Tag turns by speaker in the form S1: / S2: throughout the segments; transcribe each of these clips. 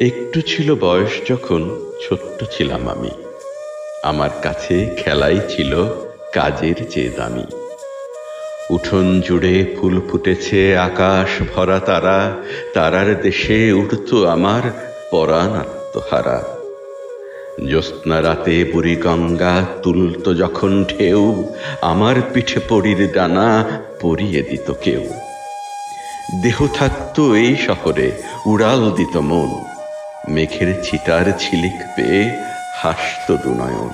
S1: একটু ছিল বয়স যখন ছোট্ট ছিলাম আমি। আমার কাছে খেলাই ছিল কাজের চেয়ে দামি। উঠোন জুড়ে ফুল ফুটেছে, আকাশ ভরা তারা, তারার দেশে উঠত আমার পরাণ আত্মহারা। জ্যোৎস্না রাতে বুড়ি গঙ্গা তুলত যখন ঢেউ, আমার পিঠে পড়ির ডানা পরিয়ে দিত কেউ। দেহ থাকতো এই শহরে, উড়াল দিত মন। মেঘের ছিটার ছিলিক পেয়ে হাসত দুনয়ন।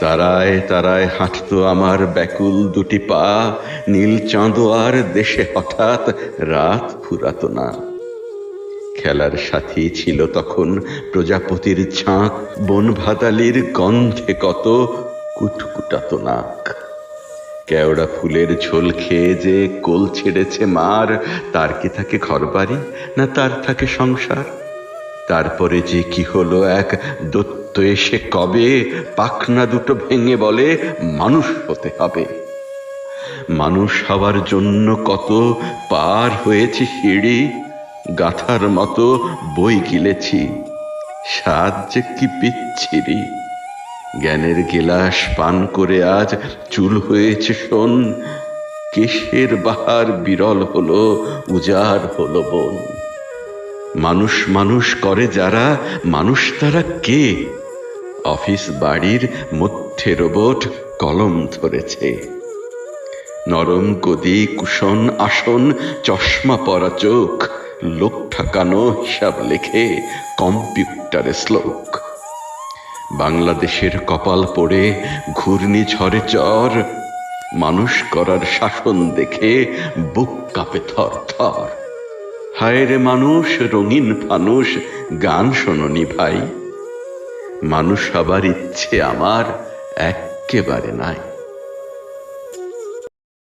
S1: তারায় তারায় হাঁটতো আমার ব্যাকুল দুটি পা, নীল চাঁদোয়ার দেশে হঠাৎ রাত ফুরাতো না। খেলার সাথী ছিল তখন প্রজাপতির ঝাঁক বন ভাতালির গন্ধে কত কুটকুটাতো নাক। কেওড়া ফুলের ঝোল খেয়ে যে কোল ছেড়েছে মার, তার কি থাকে ঘরবাড়ি না তার থাকে সংসার? তারপরে যে কি হলো, এক দত্ত এসে কবে পাখনা দুটো ভেঙে বলে, মানুষ হতে হবে। মানুষ হওয়ার জন্য কত পার হয়েছি সিঁড়ি, গাথার মতো বই গিলেছি, সাজ যে কি বিচ্ছিরি। জ্ঞানের গিলাস পান করে আজ চুল হয়েছে শোন কেশের বাহার বিরল হলো, উজাড় হলো বন। মানুষ মানুষ করে যারা, মানুষ তারা কে? অফিস বাড়ির মধ্যে রোবট কলম ধরেছে। নরম গদি, কুশন, আসন, চশমা পরা চোখ, লোক ঠাকানো হিসাব লেখে কম্পিউটারে শ্লোক। বাংলাদেশের কপাল পড়ে, ঘূর্ণি ঝড়ে চর, মানুষ করার শাসন দেখে বুক কাঁপে থর থর হায় রে মানুষ রঙিন ফানুষ গান শোনি ভাই। মানুষ সবার ইচ্ছে আমার এক্কেবারে নাই।